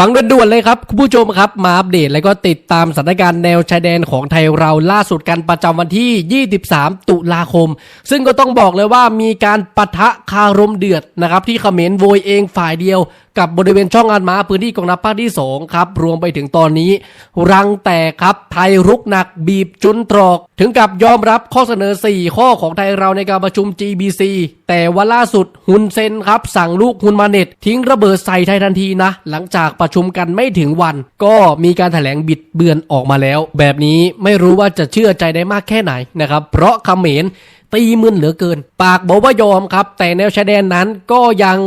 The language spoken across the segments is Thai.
ฟังด่วนๆเลยครับคุณผู้ชมครับ มาอัปเดตแล้วก็ติดตามสถานการณ์แนวชายแดนของไทยเราล่าสุดกันประจำวันที่ 23 ตุลาคม ซึ่งก็ต้องบอกเลยว่ามีการปะทะคารมเดือดนะครับ ที่เขมรโวยเองฝ่ายเดียว กับบริเวณช่องอันมาพื้นที่กองทัพภาคที่ 2 ครับ รวมไปถึงตอนนี้ รังแตกครับไทยรุกหนักบีบจุนตรอก ถึงกับยอมรับข้อเสนอ 4 ข้อของไทยเราในการประชุม GBC แต่ว่าล่าสุดฮุนเซนครับสั่งลูกฮุนมาเน็ตทิ้งระเบิดใส่ไทยทันทีนะ หลังจากประชุมกันไม่ถึงวัน ก็มีการแถลงบิดเบือนออกมาแล้ว แบบนี้ไม่รู้ว่าจะเชื่อใจได้มากแค่ไหนนะครับ เพราะเขมรตีมึนเหลือเกิน ปากบอกว่ายอมครับ แต่แนวชายแดนนั้นก็ยัง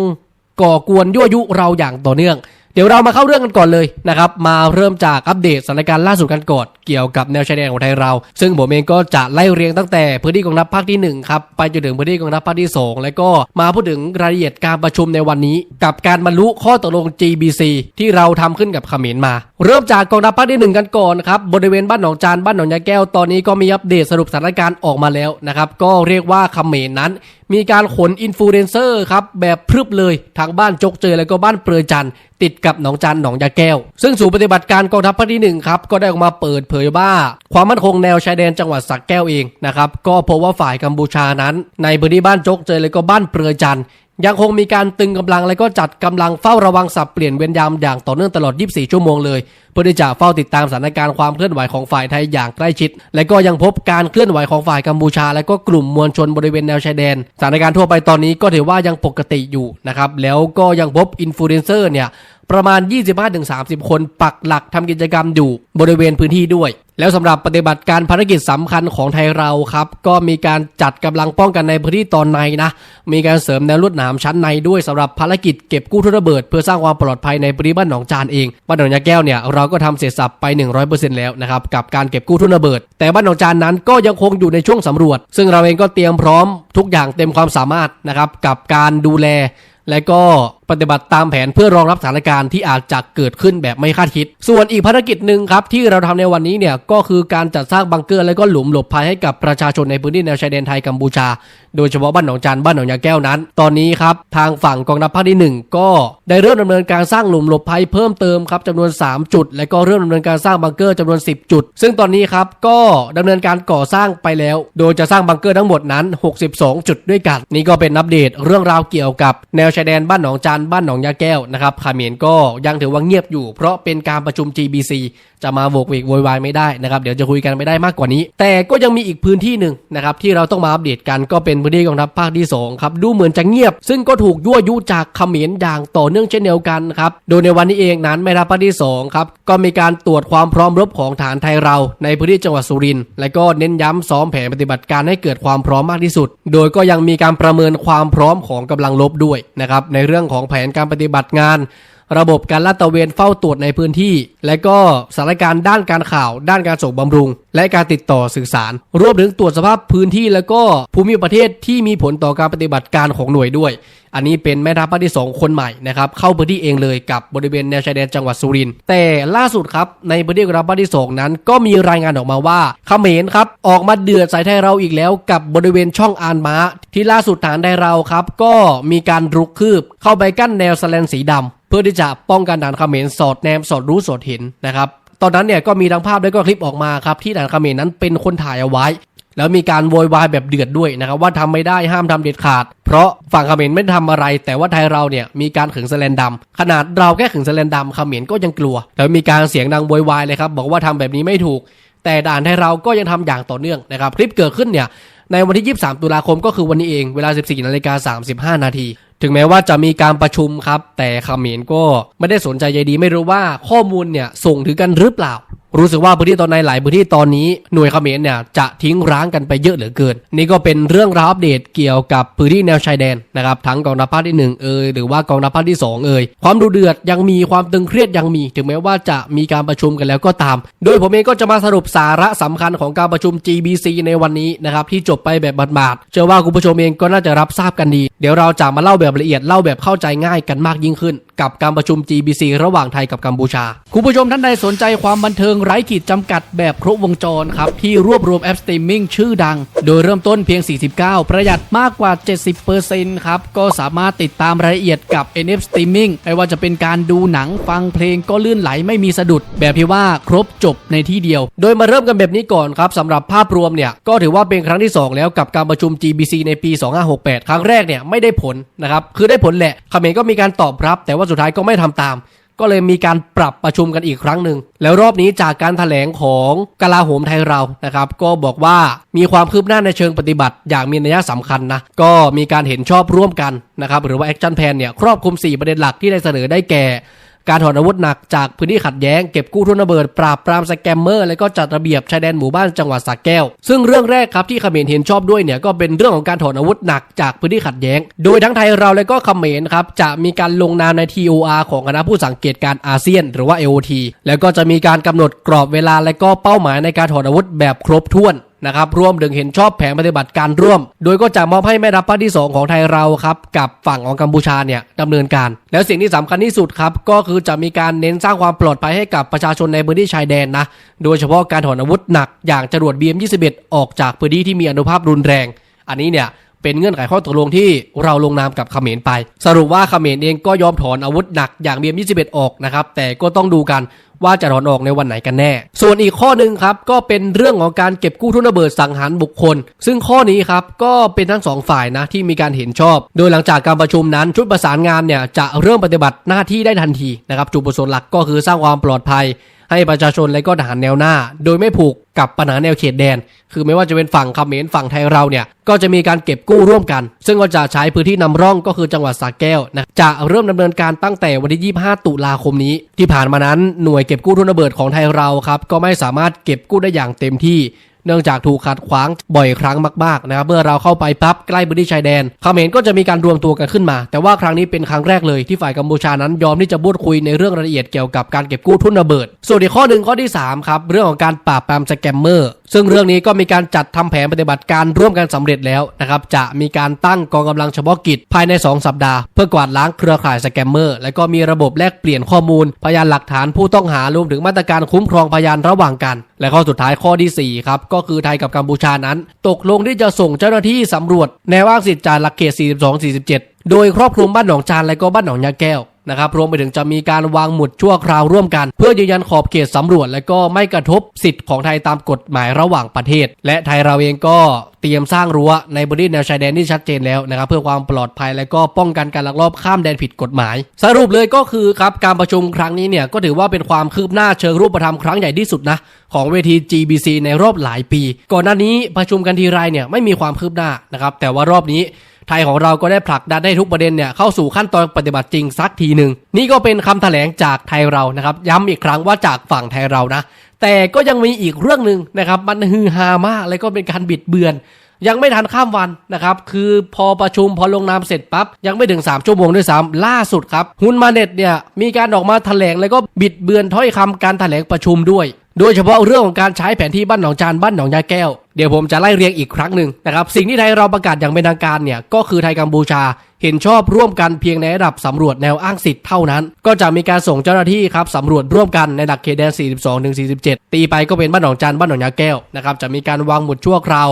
ก่อกวนยั่วยุเราอย่างต่อเนื่อง เดี๋ยวเรามาเข้าเรื่องกันก่อนเลยนะครับมาเริ่มจากอัปเดตสถานการณ์ล่าสุดกันก่อนเกี่ยวกับแนวชายแดนของไทยเรา ซึ่งผมเองก็จะไล่เรียงตั้งแต่พื้นที่กองทัพภาคที่1ครับไปจนถึงพื้นที่กองทัพภาคที่ 2 แล้วก็มาพูดถึงรายละเอียดการประชุมในวันนี้ กับการบรรลุข้อตกลง GBC ที่เราทำขึ้นกับเขมรมา เริ่มจากกองทัพภาคที่หนึ่งกันก่อนครับบริเวณบ้านหนองจานบ้านหนองยาแก้วตอนนี้ก็มีอัปเดตสรุปสถานการณ์ออกมาแล้วนะครับก็เรียกว่าเขมรนั้น มีการขนอินฟลูเอนเซอร์ครับแบบพรึบเลยทางบ้านจกเจอแล้วก็บ้านเปลือยจันติดกับหนองจันหนองยาแก้ว ซึ่งศูนย์ปฏิบัติการกองทัพภาคที่หนึ่งครับก็ได้ออกมาเปิดเผยว่า ความมั่นคงแนวชายแดนจังหวัดสักแก้วเองนะครับก็พบว่าฝ่ายกัมพูชานั้น ในพื้นที่บ้านจกเจอแล้วก็บ้านเปลือยจัน ยังคงมีการตึงกำลังและก็จัดกำลังเฝ้าระวังสับเปลี่ยนเวรยามอย่างต่อเนื่องตลอด 24 ชั่วโมงเลย เพื่อที่จะเฝ้าติดตามสถานการณ์ความเคลื่อนไหวของฝ่ายไทยอย่างใกล้ชิด และก็ยังพบการเคลื่อนไหวของฝ่ายกัมพูชา และก็กลุ่มมวลชนบริเวณแนวชายแดนสถานการณ์ทั่วไปตอนนี้ก็ถือว่ายังปกติอยู่นะครับแล้วก็ยังพบอินฟลูเอนเซอร์เนี่ย ประมาณ 25-30 คนปักหลักทำกิจกรรมอยู่บริเวณพื้นที่ด้วย แล้วสำหรับปฏิบัติการภารกิจสำคัญของไทยเราครับ ก็มีการจัดกำลังป้องกันในพื้นที่ตอนในนะ มีการเสริมแนวลวดหนามชั้นในด้วยสำหรับภารกิจเก็บกู้ทุนระเบิด เพื่อสร้างความปลอดภัยในพื้นที่บ้านหนองจานเองบ้านหนองยาแก้วเนี่ยเราก็ทำเสร็จสับไป 100%แล้วนะครับกับการเก็บกู้ทุนระเบิด แต่บ้านหนองจานนั้นก็ยังคงอยู่ในช่วงสำรวจ ซึ่งเราเองก็เตรียมพร้อมทุกอย่างเต็มความสามารถนะครับกับการดูแลและก็ ปฏิบัติตามแผนเพื่อรองรับสถานการณ์ที่อาจจะเกิดขึ้นแบบไม่คาดคิด ส่วนอีกภารกิจหนึ่งครับที่เราทำในวันนี้เนี่ยก็คือการจัดสร้างบังเกอร์และก็หลุมหลบภัยให้กับประชาชนในพื้นที่แนวชายแดนไทยกัมพูชา โดยเฉพาะบ้านหนองจันบ้านหนองยาแก้วนั้น ตอนนี้ครับทางฝั่งกองทัพภาคที่หนึ่งก็ได้เริ่มดำเนินการสร้างหลุมหลบภัยเพิ่มเติมครับจำนวน 3 จุด และก็เริ่มดำเนินการสร้างบังเกอร์จำนวน 10 จุด ซึ่งตอนนี้ครับก็ดำเนินการก่อสร้างไปแล้ว โดยจะสร้างบังเกอร์ทั้งหมดนั้น 62 จุดด้วยกัน นี่ก็เป็นอัปเดตเรื่องราวเกี่ยวกับแนวชายแดนบ้านหนองจันบ้านหนองยาแก้วนะครับเขมรก็ยังถือว่าเงียบอยู่ เพราะเป็นการประชุม GBC จะมาโวกเวกโวยวายไม่ได้นะครับเดี๋ยวจะคุยกันไม่ได้มากกว่านี้ แต่ก็ยังมีอีกพื้นที่หนึ่งนะครับที่เราต้องมาอัปเดตกันก็เป็นพื้นที่กองทัพภาคที่2ครับดูเหมือนจะเงียบ ซึ่งก็ถูกยั่วยุจากเขมรอย่างต่อเนื่องเช่นเดียวกันครับโดยในวันนี้เองนั้นแม่ทัพภาคที่2ครับก็มีการตรวจความพร้อมรบของฐานไทยเรา ในพื้นที่จังหวัดสุรินทร์และก็เน้นย้ำซ้อมแผนปฏิบัติการให้เกิดความพร้อมมากที่สุด โดยก็ยังมีการประเมินความพร้อมของกำลังรบด้วยนะครับในเรื่องของแผนการปฏิบัติงาน ระบบการลาดตระเวนเฝ้าตรวจในพื้นที่ และก็สถานการณ์ด้านการข่าว ด้านการส่งบำรุง และการติดต่อสื่อสาร รวมถึงตรวจสภาพพื้นที่ แล้วก็ภูมิประเทศที่มีผลต่อการปฏิบัติการของหน่วยด้วย อันนี้เป็นแม่ทัพภาคที่ 2 คนใหม่นะครับเข้าพื้นที่เองเลยกับบริเวณแนวชายแดนจังหวัดสุรินทร์แต่ล่าสุดครับในพื้นที่กองทัพภาคที่ 2 นั้น ก็มีรายงานออกมาว่าเขมรครับออกมาเดือดใส่ไทยเราอีกแล้ว กับบริเวณช่องอานม้า ที่ล่าสุดฐานไทยเราครับก็มีการรุกคืบเข้าไปกั้นแนวสแลนสีดำ เพื่อที่จะป้องกันฐานเขมรสอดแนมสอดรู้สอดเห็นนะครับ ตอนนั้นเนี่ยก็มีทั้งภาพและก็คลิปออกมาครับที่ฐานเขมรนั้นเป็นคนถ่ายเอาไว้ แล้วมีการโวยวายแบบเดือดด้วยนะครับว่าทำไม่ได้ห้ามทำเด็ดขาด เพราะฝั่งเขมรไม่ทำอะไร แต่ว่าไทยเราเนี่ยมีการขึงแสแลนดำขนาดเราแค่ขึงแสแลนดำเขมรก็ยังกลัว แล้วมีการเสียงดังโวยวายเลยครับบอกว่าทำแบบนี้ไม่ถูก แต่ด่านไทยเราก็ยังทำอย่างต่อเนื่องนะครับคลิปเกิดขึ้นเนี่ยในวันที่ 23 ตุลาคมก็คือวันนี้เอง เวลา 14นาฬิกา35 นาที ถึงแม้ว่าจะมีการประชุมครับ แต่เขมรก็ไม่ได้สนใจใยดี ไม่รู้ว่าข้อมูลเนี่ยส่งถึงกันหรือเปล่า รู้สึกว่าพื้นที่ตอนในหลายพื้นที่ตอนนี้หน่วยเขมรเนี่ยจะทิ้งร้างกันไปเยอะเหลือเกิน นี่ก็เป็นเรื่องราวอัปเดตเกี่ยวกับพื้นที่แนวชายแดนนะครับทั้งกองทัพภาคที่หนึ่งเอยหรือว่ากองทัพภาคที่สองเอยความดุเดือดยังมีความตึงเครียดยังมี ถึงแม้ว่าจะมีการประชุมกันแล้วก็ตาม โดยผมเองก็จะมาสรุปสาระสำคัญของการประชุม GBC ในวันนี้นะครับที่จบไปแบบบาดๆเชื่อว่าคุณผู้ชมเองก็น่าจะรับทราบกันดี เดี๋ยวเราจะมาเล่าแบบละเอียดเล่าแบบเข้าใจง่ายกันมากยิ่งขึ้น กับการประชุม GBC ระหว่างไทยกับกัมพูชาคุณผู้ชมท่านใดสนใจความบันเทิงไร้ขีดจำกัดแบบครบวงจรครับ ที่รวบรวมแอปสตรีมมิ่งชื่อดัง โดยเริ่มต้นเพียง 49 ประหยัดมากกว่า 70%ครับ ก็สามารถติดตามรายละเอียดกับ NF Streaming ไม่ว่าจะเป็นการดูหนังฟังเพลงก็ลื่นไหลไม่มีสะดุด แบบที่ว่าครบจบในที่เดียว โดยมาเริ่มกันแบบนี้ก่อนครับสำหรับภาพรวมเนี่ย ก็ถือว่าเป็นครั้งที่ 2 แล้วกับการประชุม GBC ในปี 2568 ครั้งแรกเนี่ยไม่ได้ผลนะครับคือได้ผลแหละเขมรก็มีการตอบรับ แต่ว่าสุดท้ายก็ไม่ทำตาม ก็เลยมีการปรับประชุมกันอีกครั้งหนึ่ง แล้วรอบนี้จากการถแถลงของกลาโหมไทยเรานะครับ ก็บอกว่ามีความคืบหน้าในเชิงปฏิบัติ อย่างมีนัยสำคัญนะ ก็มีการเห็นชอบร่วมกันนะครับ หรือว่าแอคชั่นแพนเนี่ยครอบคลุม 4 ประเด็นหลักที่ได้เสนอได้แก่ การถอนอาวุธหนักจากพื้นที่ขัดแย้งเก็บกู้ทุนระเบิดปราบปรามสแกมเมอร์ และก็จัดระเบียบชายแดนหมู่บ้านจังหวัดสระแก้ว ซึ่งเรื่องแรกครับที่เขมรเห็นชอบด้วยเนี่ยก็เป็นเรื่องของการถอนอาวุธหนักจากพื้นที่ขัดแย้ง โดยทั้งไทยเราและก็เขมรครับจะมีการลงนามใน TOR ของคณะผู้สังเกตการอาเซียน หรือว่า AOT แล้วก็จะมีการกำหนดกรอบเวลาและก็เป้าหมายในการถอนอาวุธแบบครบถ้วน นะครับร่วมถึงเห็นชอบแผนปฏิบัติการร่วม โดยก็จะมอบให้แม่ทัพภาคที่ 2 ของไทยเราครับกับฝั่งของกัมพูชาเนี่ยดำเนินการ แล้วสิ่งที่สำคัญที่สุดครับก็คือจะมีการเน้นสร้างความปลอดภัยให้กับประชาชนในพื้นที่ชายแดนนะโดยเฉพาะการถอนอาวุธหนักอย่างจรวด BM21 ออกจากพื้นที่ที่มีอนุภาพรุนแรง อันนี้เนี่ยเป็นเงื่อนไขข้อตกลงที่เราลงนามกับเขมรไป สรุปว่าเขมรเองก็ยอมถอนอาวุธหนักอย่าง BM21 ออกนะครับแต่ก็ต้องดูกัน ว่าจะถอนออกในวันไหนกันแน่ ส่วนอีกข้อหนึ่งครับก็เป็นเรื่องของการเก็บกู้ทุนระเบิดสังหารบุคคล ซึ่งข้อนี้ครับก็เป็นทั้งสองฝ่ายนะที่มีการเห็นชอบ โดยหลังจากการประชุมนั้นชุดประสานงานเนี่ยจะเริ่มปฏิบัติหน้าที่ได้ทันทีนะครับจุดประสงค์หลักก็คือสร้างความปลอดภัย ให้ประชาชนและก็ทหารแนวหน้า โดยไม่ผูกกับปัญหาแนวเขตแดน คือไม่ว่าจะเป็นฝั่งเขมรฝั่งไทยเราเนี่ยก็จะมีการเก็บกู้ร่วมกัน ซึ่งก็จะใช้พื้นที่นำร่องก็คือจังหวัดสระแก้วนะจะเริ่มดำเนินการตั้งแต่วันที่ 25 ตุลาคมนี้ ที่ผ่านมานั้นหน่วยเก็บกู้ทุนระเบิดของไทยเราครับก็ไม่สามารถเก็บกู้ได้อย่างเต็มที่ เนื่องจากถูกขัดขวางบ่อยครั้งมากๆนะครับเมื่อเราเข้าไปปั๊บใกล้พื้นที่ชายแดนเขมรก็จะมีการรวมตัวกันขึ้นมา แต่ว่าครั้งนี้เป็นครั้งแรกเลยที่ฝ่ายกัมพูชานั้นยอมที่จะพูดคุยในเรื่องรายละเอียดเกี่ยวกับการเก็บกู้ทุนระเบิด ส่วนอีกข้อหนึ่งข้อที่สามครับเรื่องของการปราบปรามสแกมเมอร์ซึ่งเรื่องนี้ก็มีการจัดทำแผนปฏิบัติการร่วมกันสำเร็จแล้วนะครับจะมีการตั้งกองกำลังเฉพาะกิจภายใน 2 สัปดาห์เพื่อกวาดล้างเครือข่ายสแกมเมอร์และก็มีระบบแลกเปลี่ยนข้อมูล พยานหลักฐานผู้ต้องหารวมถึงมาตรการคุ้มครองพยานระหว่างกัน และข้อสุดท้ายข้อที่สี่ครับก็็คือไทยกับกัมพูชานั้น ตกลงที่จะส่งเจ้าหน้าที่สำรวจ แนวอ้างสิทธิ์จานหลักเขต 42-47 โดยครอบคลุมบ้านหนองจานและก็บ้านหนองยาแก้ว นะครับรวมไปถึงจะมีการวางหมุดชั่วคราวร่วมกัน เพื่อยืนยันขอบเขตสำรวจ และก็ไม่กระทบสิทธิ์ของไทยตามกฎหมายระหว่างประเทศ และไทยเราเองก็เตรียมสร้างรั้วในบริเวณแนวชายแดนที่ชัดเจนแล้วนะครับเพื่อความปลอดภัยและก็ป้องกันการลักลอบข้ามแดนผิดกฎหมาย สรุปเลยก็คือครับการประชุมครั้งนี้เนี่ยก็ถือว่าเป็นความคืบหน้าเชิงรูปธรรมครั้งใหญ่ที่สุดนะของเวที GBC ในรอบหลายปี ก่อนหน้านี้ประชุมกันทีไรเนี่ยไม่มีความคืบหน้านะครับแต่ว่ารอบนี้ ไทยของเราก็ได้ผลักดันได้ทุกประเด็นเนี่ยเข้าสู่ขั้นตอนปฏิบัติจริงสักทีหนึ่งนี่ก็เป็นคำแถลงจากไทยเรานะครับ ย้ำอีกครั้งว่าจากฝั่งไทยเรานะ แต่ก็ยังมีอีกเรื่องหนึ่งนะครับมันฮือฮามากและก็เป็นการบิดเบือนยังไม่ทันข้ามวันนะครับ คือพอประชุมพอลงนามเสร็จปั๊บยังไม่ถึง 3 ชั่วโมงด้วยซ้ำล่าสุดครับฮุนมาเน็ตเนี่ยมีการออกมาแถลงแล้วก็บิดเบือนถ้อยคำการแถลงประชุมด้วย โดยเฉพาะเรื่องของการใช้แผนที่บ้านหนองจานบ้านหนองยาแก้ว เดี๋ยวผมจะไล่เรียงอีกครั้งหนึ่งนะครับ สิ่งที่ไทยเราประกาศอย่างเป็นทางการเนี่ย ก็คือไทยกัมพูชา เห็นชอบร่วมกันเพียงในระดับสำรวจแนวอ้างสิทธิ์เท่านั้น ก็จะมีการส่งเจ้าหน้าที่ครับสำรวจร่วมกันในหลักเขตแดน 42-47 ตีไปก็เป็นบ้านหนองจานบ้านหนองยาแก้วนะครับ จะมีการวางหมุดชั่วคราว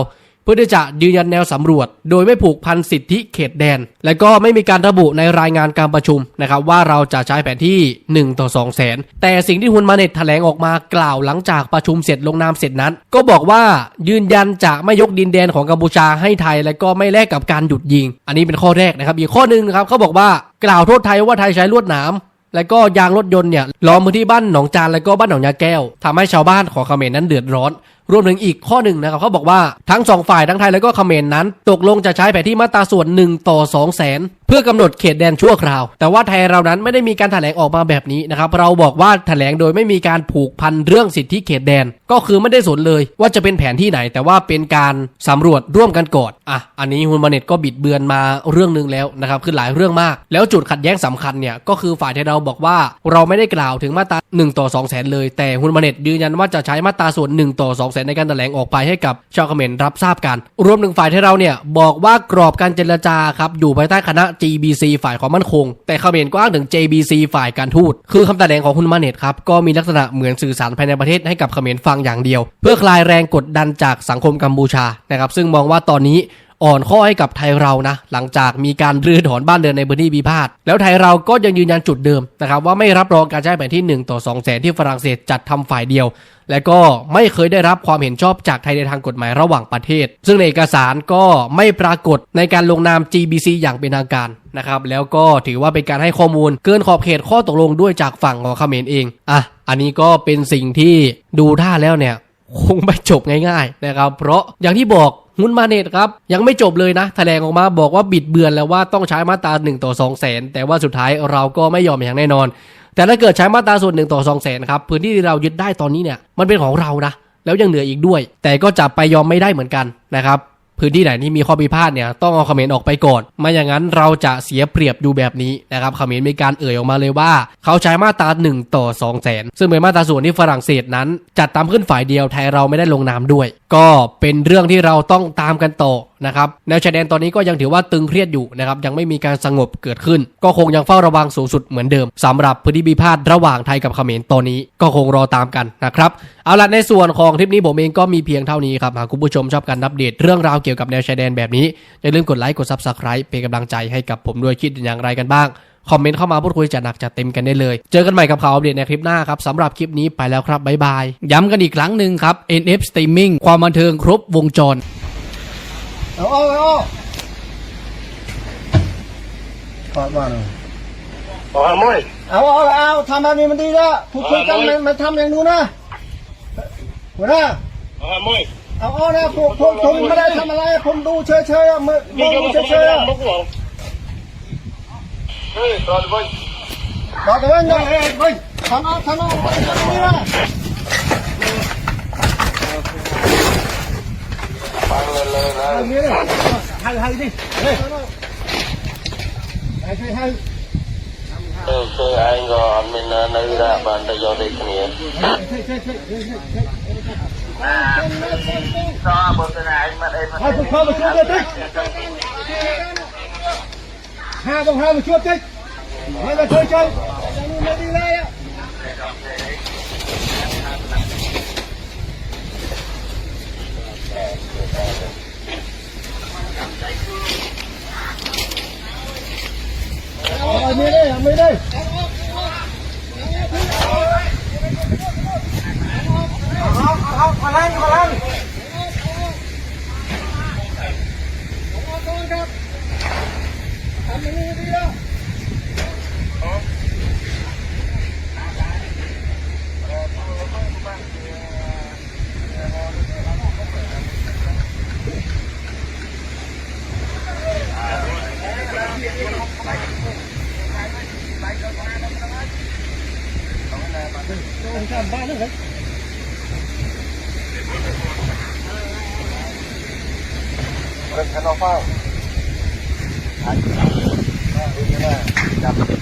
พื่อที่จะยืนยันแนวสำรวจ โดยไม่ผูกพันสิทธิเขตแดน และก็ไม่มีการระบุในรายงานการประชุมนะครับว่าเราจะใช้แผนที่ 1 ต่อ 2 แสน แต่สิ่งที่ฮุนมาเน็ตแถลงออกมากล่าวหลังจากประชุมเสร็จลงนามเสร็จนั้น ก็บอกว่ายืนยันจะไม่ยกดินแดนของกัมพูชาให้ไทย และก็ไม่แลกกับการหยุดยิง อันนี้เป็นข้อแรกนะครับอีกข้อหนึ่งนะครับเขาบอกว่ากล่าวโทษไทยว่าไทยใช้ลวดหนามและก็ยางรถยนต์เนี่ยล้อมพื้นที่บ้านหนองจานและก็บ้านหนองยาแก้วทำให้ชาวบ้านของเขมรนั้นเดือดร้อน รวมถึงอีกข้อหนึ่งนะครับเขาบอกว่าทั้งสองฝ่ายทั้งไทยและก็เขมรนั้น ตกลงจะใช้แผนที่มาตราส่วน 1 ต่อ2แสนเพื่อกำหนดเขตแดนชั่วคราว แต่ว่าไทยเรานั้นไม่ได้มีการแถลงออกมาแบบนี้นะครับเราบอกว่าแถลงโดยไม่มีการผูกพันเรื่องสิทธิเขตแดน ก็คือไม่ได้สนเลยว่าจะเป็นแผนที่ไหน แต่ว่าเป็นการสำรวจร่วมกันก่อนอะอันนี้ฮุนมาเน็ตก็บิดเบือนมาเรื่องหนึงแล้วนะครับคือหลายเรื่องมาก แล้วจุดขัดแย้งสำคัญเนี่ยก็คือฝ่ายไทยเราบอกว่าเราไม่ได้กล่าวถึงมาตรา1ต่อ2แสนเลยแต่ฮุนมาเน็ตยืนยันว่าจะใช้มาตราส่วน1ต่อ2สในการแถลงออกไปให้กับชาวเขมรรับทราบกัน รวมถึงฝ่ายที่เราเนี่ยบอกว่ากรอบการเจรจาครับอยู่ภายใต้คณะ GBC ฝ่ายความมั่นคง แต่เขมรก็อ้างถึง JBC ฝ่ายการทูต คือคำแถลงของคุณมาเนตครับก็มีลักษณะเหมือนสื่อสารภายในประเทศให้กับเขมรฟังอย่างเดียว เพื่อคลายแรงกดดันจากสังคมกัมพูชานะครับซึ่งมองว่าตอนนี้ อ่อนข้อให้กับไทยเรานะ หลังจากมีการรื้อถอนบ้านเรือนในพื้นที่พิพาทแล้วไทยเราก็ยังยืนยันจุดเดิมนะครับว่าไม่รับรองการใช้แผนที่ 1 ต่อ 2 แสนที่ฝรั่งเศสจัดทำฝ่ายเดียว และก็ไม่เคยได้รับความเห็นชอบจากไทยในทางกฎหมายระหว่างประเทศ ซึ่งในเอกสารก็ไม่ปรากฏในการลงนาม GBC อย่างเป็นทางการนะครับแล้วก็ถือว่าเป็นการให้ข้อมูลเกินขอบเขตข้อตกลงด้วยจากฝั่งของเขมรเองอะอันนี้ก็เป็นสิ่งที่ดูท่าแล้วเนี่ยคงไม่จบง่ายๆนะครับ เพราะอย่างที่บอก งุนมาเนตครับยังไม่จบเลยนะแถลงออกมาบอกว่าบิดเบือนแล้วว่าต้องใช้มาตรา1ต่อ2แสนแต่ว่าสุดท้ายเราก็ไม่ยอมอย่างแน่นอน แต่ถ้าเกิดใช้มาตราส่วน1ต่อ2แสนครับพื้นที่ที่เรายึดได้ตอนนี้เนี่ยมันเป็นของเรานะแล้วยังเหลืออีกด้วย แต่ก็จะไปยอมไม่ได้เหมือนกันนะครับ พื้นที่ไหนที่มีข้อพิพาทเนี่ยต้องเอาเขมรออกไปก่อนไม่อย่างนั้นเราจะเสียเปรียบดูแบบนี้นะครับเขมรมีการเอ่ยออกมาเลยว่า เขาใช้มาตรา1ต่อ2แสนซึ่งเป็นมาตราส่วนที่ฝรั่งเศสนั้น จัดตามขึ้นฝ่ายเดียวไทยเราไม่ได้ลงนามด้วย ก็เป็นเรื่องที่เราต้องตามกันต่อนะครับแนวชายแดนตอนนี้ก็ยังถือว่าตึงเครียดอยู่นะครับยังไม่มีการสงบเกิดขึ้น ก็คงยังเฝ้าระวังสูงสุดเหมือนเดิมสำหรับพื้นที่พิพาทระหว่างไทยกับเขมรตอนนี้ก็คงรอตามกันนะครับเอาละในส่วนของคลิปนี้ผมเองก็มีเพียงเท่านี้ครับหากคุณผู้ชมชอบการอัปเดตเรื่องราวกี่ยวกับแนวชายแดนแบบนี้ อย่าลืมกดไลค์กด Subscribe เป็นกำลังใจให้กับผมด้วยคิดอย่างไรกันบ้าง คอมเมนต์เข้ามาพูดคุยจัดหนักจัดเต็มกันได้เลย เจอกันใหม่กับข่าวอัปเดตในคลิปหน้าครับสำหรับคลิปนี้ไปแล้วครับบ๊ายบายย้ำกันอีกครั้งหนึ่งครับ NF Streaming ความบันเทิงครบวงจรเอาเอาเอาฝากมาหน่อยเอาเอาเอาทำแบบนี้มันดีแล้วพูดคุยกันมันทำอย่างนู้นนะหัวหน้า Ồ, hả môi เอาเอานะผมผมผมไม่ได้ทำอะไร ผมดูเฉยๆอะมือม Đi อง cho ดู một เฉ con ยๆอะ bốc vào Ê, rồi đi บอกกันว่าไงเฮ้ยเฮ้ยทำเอาทำเอานี่นะ Bằng lên lên เอา lên นี้เลยให้ให้ดิเฮ้ยให้ให้ให้ Ê, chơi anh rồi, mình ờ, nơi ra bàn tay vô đây kia เฮ้ยเฮ้ยเฮ้ยเฮ้ยเฮ้ยเฮ้ยเฮ้ย Cho một cái này anh mà đây mà ให้พวกเขามาช่วยด้วยดิห้าต้องห้ามา ช่วยดิให้มาช่วยใจอย่างนี้ไม่ดียอะเอาไม่ได้เอาไม่ได้เอาเอาอันนี้นะจับ